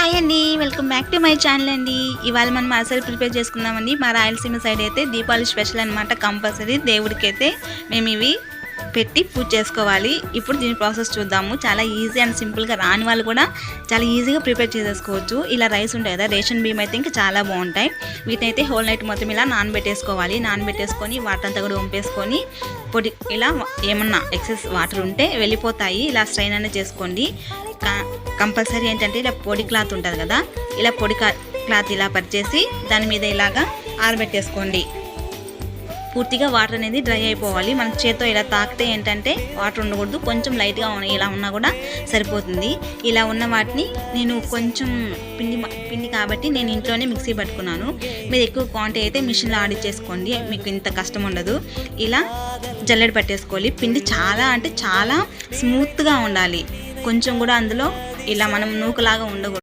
Hi అండి welcome back to my channel అండి. ఇవాళ మనం అసలు ప్రిపేర్ చేసుకుందామండి. మా రాయలసీమ సైడ్ అయితే దీపావళి స్పెషల్ అనమాట కంపల్సరీ దేవుడికి అయితే మేము ఇవి పెట్టి పూజ చేసుకోవాలి. ఇప్పుడు దీని ప్రాసెస్ చూద్దాము. చాలా ఈజీ అండ్ సింపుల్గా రాని వాళ్ళు కూడా చాలా ఈజీగా ప్రిపేర్ చేసేసుకోవచ్చు. ఇలా రైస్ ఉంటాయి కదా రేషన్ బియ్యం అయితే ఇంకా చాలా బాగుంటాయి. వీటిని అయితే హోల్ నైట్ మొత్తం ఇలా నానబెట్టేసుకోవాలి. నానబెట్టేసుకొని వాటర్ అంతా కూడా వంపేసుకొని పొడి ఇలా ఏమన్నా ఎక్సెస్ వాటర్ ఉంటే వెళ్ళిపోతాయి. ఇలా స్ట్రైన్ అనేది చేసుకోండి. కంపల్సరీ ఏంటంటే ఇలా పొడి క్లాత్ ఉంటుంది కదా ఇలా పొడి క్లాత్ ఇలా పరిచేసి దాని మీద ఇలాగా ఆరబెట్టేసుకోండి. పూర్తిగా వాటర్ అనేది డ్రై అయిపోవాలి. మన చేత్తో ఇలా తాకితే ఏంటంటే వాటర్ ఉండకూడదు. కొంచెం లైట్గా ఉన్న- ఇలా ఉన్నా కూడా సరిపోతుంది. ఇలా ఉన్న వాటిని నేను కొంచెం పిండి పిండి కాబట్టి నేను ఇంట్లోనే మిక్సీ పట్టుకున్నాను. మీరు ఎక్కువ క్వాంటిటీ అయితే మిషన్లో ఆడి చేసుకోండి మీకు ఇంత కష్టం ఉండదు. ఇలా జల్లెడ పట్టేసుకోవాలి. పిండి చాలా అంటే చాలా స్మూత్గా ఉండాలి. కొంచెం కూడా అందులో ఇలా మనం నూకలాగా ఉండకూడదు.